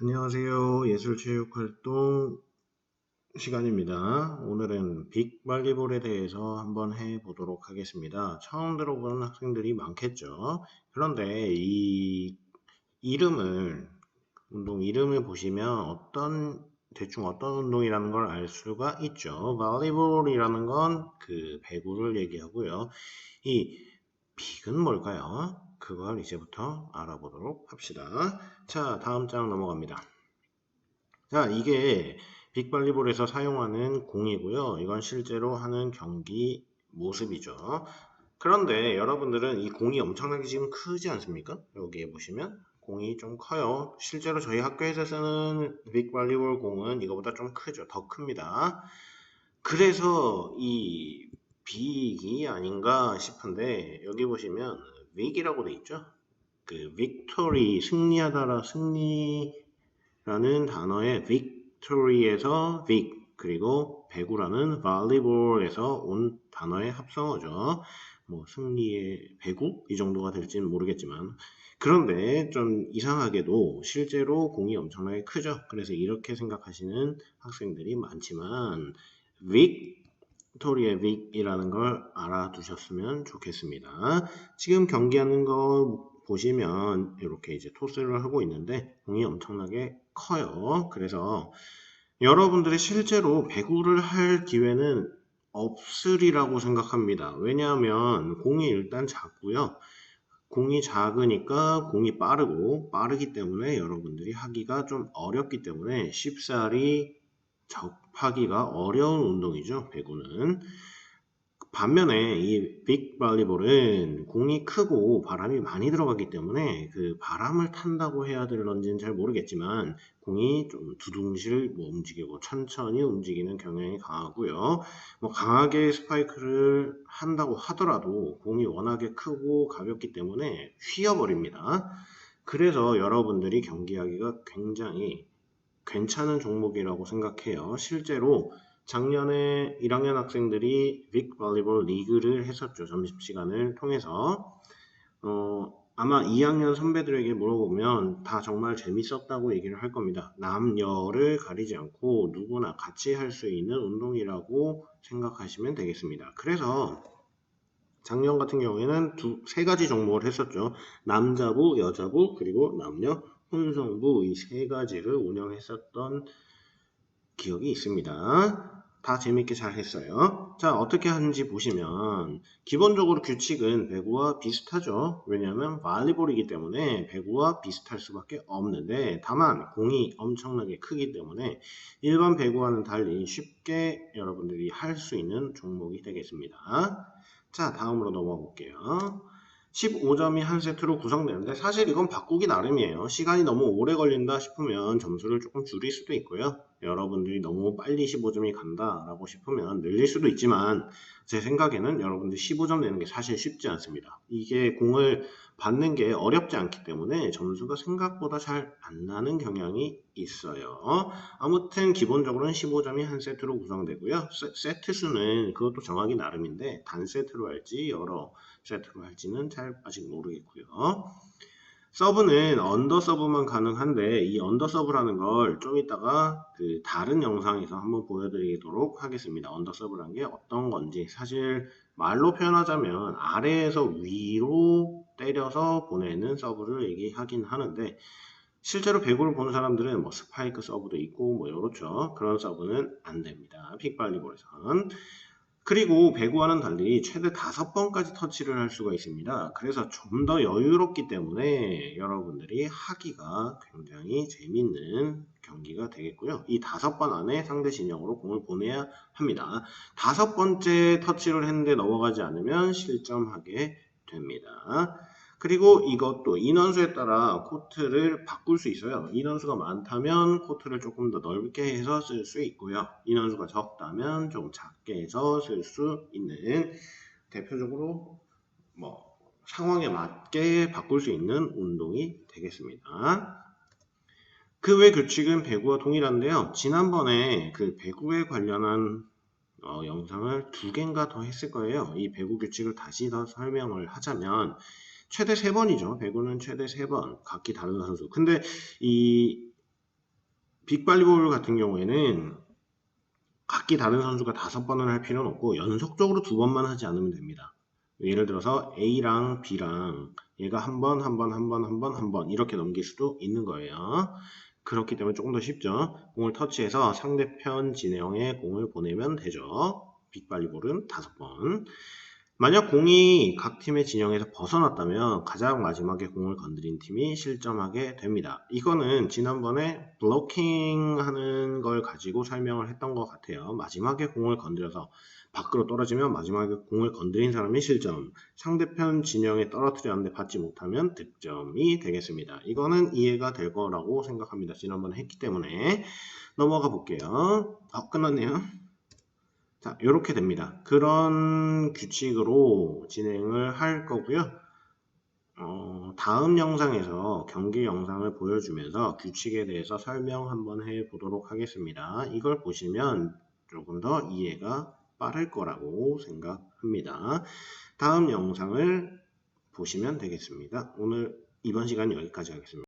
안녕하세요. 예술체육활동 시간입니다. 오늘은 빅발리볼에 대해서 한번 해보도록 하겠습니다. 처음 들어보는 학생들이 많겠죠. 그런데 이 이름을, 운동 이름을 보시면 어떤, 대충 어떤 운동이라는 걸 알 수가 있죠. 발리볼이라는 건 그 배구를 얘기하고요. 이 빅은 뭘까요? 그걸 이제부터 알아보도록 합시다. 자, 다음 장 넘어갑니다. 자, 이게 빅발리볼에서 사용하는 공이고요. 이건 실제로 하는 경기 모습이죠. 그런데 여러분들은 이 공이 엄청나게 지금 크지 않습니까? 여기에 보시면 공이 좀 커요. 실제로 저희 학교에서 쓰는 빅발리볼 공은 이거보다 좀 크죠. 더 큽니다. 그래서 이 빅이 아닌가 싶은데 여기 보시면 윅이라고 돼 있죠. 그 victory 승리하다라 승리라는 단어의 victory에서 vic 그리고 배구라는 volleyball에서 온 단어의 합성어죠. 뭐 승리의 배구 이 정도가 될지는 모르겠지만 그런데 좀 이상하게도 실제로 공이 엄청나게 크죠. 그래서 이렇게 생각하시는 학생들이 많지만 vic 빅토리의 빅이라는 걸 알아두셨으면 좋겠습니다. 지금 경기하는 거 보시면 이렇게 이제 토스를 하고 있는데 공이 엄청나게 커요. 그래서 여러분들이 실제로 배구를 할 기회는 없으리라고 생각합니다. 왜냐하면 공이 일단 작고요. 공이 작으니까 공이 빠르고 빠르기 때문에 여러분들이 하기가 좀 어렵기 때문에 쉽사리 접하기가 어려운 운동이죠. 배구는. 반면에 이 빅발리볼은 공이 크고 바람이 많이 들어가기 때문에 그 바람을 탄다고 해야 될런지는 잘 모르겠지만 공이 좀 두둥실 뭐 움직이고 천천히 움직이는 경향이 강하고요. 뭐 강하게 스파이크를 한다고 하더라도 공이 워낙에 크고 가볍기 때문에 휘어버립니다. 그래서 여러분들이 경기하기가 굉장히 괜찮은 종목이라고 생각해요. 실제로 작년에 1학년 학생들이 빅 발리볼 리그를 했었죠. 점심시간을 통해서. 어, 아마 2학년 선배들에게 물어보면 다 정말 재밌었다고 얘기를 할 겁니다. 남녀를 가리지 않고 누구나 같이 할 수 있는 운동이라고 생각하시면 되겠습니다. 그래서 작년 같은 경우에는 두, 세 가지 종목을 했었죠. 남자부, 여자부, 그리고 남녀 혼성부 이 세 가지를 운영했었던 기억이 있습니다. 다 재밌게 잘 했어요. 자, 어떻게 하는지 보시면, 기본적으로 규칙은 배구와 비슷하죠. 왜냐하면 발리볼이기 때문에 배구와 비슷할 수밖에 없는데, 다만 공이 엄청나게 크기 때문에 일반 배구와는 달리 쉽게 여러분들이 할 수 있는 종목이 되겠습니다. 자, 다음으로 넘어가 볼게요. 15점이 한 세트로 구성되는데 사실 이건 바꾸기 나름이에요. 시간이 너무 오래 걸린다 싶으면 점수를 조금 줄일 수도 있고요. 여러분들이 너무 빨리 15점이 간다라고 싶으면 늘릴 수도 있지만 제 생각에는 여러분들 15점 내는 게 사실 쉽지 않습니다. 이게 공을 받는 게 어렵지 않기 때문에 점수가 생각보다 잘 안 나는 경향이 있어요. 아무튼 기본적으로는 15점이 한 세트로 구성되고요. 세트 수는 그것도 정하기 나름인데 단 세트로 할지 여러 세트로 할지는 잘 아직 모르겠고요. 서브는 언더 서브만 가능한데 이 언더 서브라는 걸 좀 이따가 그 다른 영상에서 한번 보여드리도록 하겠습니다. 언더 서브라는 게 어떤 건지 사실 말로 표현하자면 아래에서 위로 때려서 보내는 서브를 얘기하긴 하는데 실제로 배구를 보는 사람들은 뭐 스파이크 서브도 있고 뭐 이렇죠. 그런 서브는 안 됩니다. 픽발리볼에서는 그리고 배구와는 달리 최대 다섯 번까지 터치를 할 수가 있습니다. 그래서 좀 더 여유롭기 때문에 여러분들이 하기가 굉장히 재밌는 경기가 되겠고요. 이 다섯 번 안에 상대 진영으로 공을 보내야 합니다. 다섯 번째 터치를 했는데 넘어가지 않으면 실점하게 됩니다. 그리고 이것도 인원수에 따라 코트를 바꿀 수 있어요. 인원수가 많다면 코트를 조금 더 넓게 해서 쓸 수 있고요. 인원수가 적다면 좀 작게 해서 쓸 수 있는 대표적으로 뭐 상황에 맞게 바꿀 수 있는 운동이 되겠습니다. 그 외 규칙은 배구와 동일한데요. 지난번에 그 배구에 관련한 어, 영상을 두 개인가 더 했을 거예요. 이 배구 규칙을 다시 더 설명을 하자면 최대 3번이죠. 배구는 최대 3번. 각기 다른 선수. 근데 이 빅발리볼 같은 경우에는 각기 다른 선수가 다섯 번을 할 필요는 없고 연속적으로 두 번만 하지 않으면 됩니다. 예를 들어서 A랑 B랑 얘가 한 번, 한 번, 한 번, 한 번, 한 번 이렇게 넘길 수도 있는 거예요. 그렇기 때문에 조금 더 쉽죠. 공을 터치해서 상대편 진영에 공을 보내면 되죠. 빅발리볼은 다섯 번. 만약 공이 각 팀의 진영에서 벗어났다면 가장 마지막에 공을 건드린 팀이 실점하게 됩니다. 이거는 지난번에 블로킹 하는 걸 가지고 설명을 했던 것 같아요. 마지막에 공을 건드려서 밖으로 떨어지면 마지막에 공을 건드린 사람이 실점, 상대편 진영에 떨어뜨렸는데 받지 못하면 득점이 되겠습니다. 이거는 이해가 될 거라고 생각합니다. 지난번에 했기 때문에 넘어가 볼게요. 아, 끝났네요. 자, 이렇게 됩니다. 그런 규칙으로 진행을 할 거고요. 어, 다음 영상에서 경기 영상을 보여주면서 규칙에 대해서 설명 한번 해 보도록 하겠습니다. 이걸 보시면 조금 더 이해가 빠를 거라고 생각합니다. 다음 영상을 보시면 되겠습니다. 오늘 이번 시간 여기까지 하겠습니다.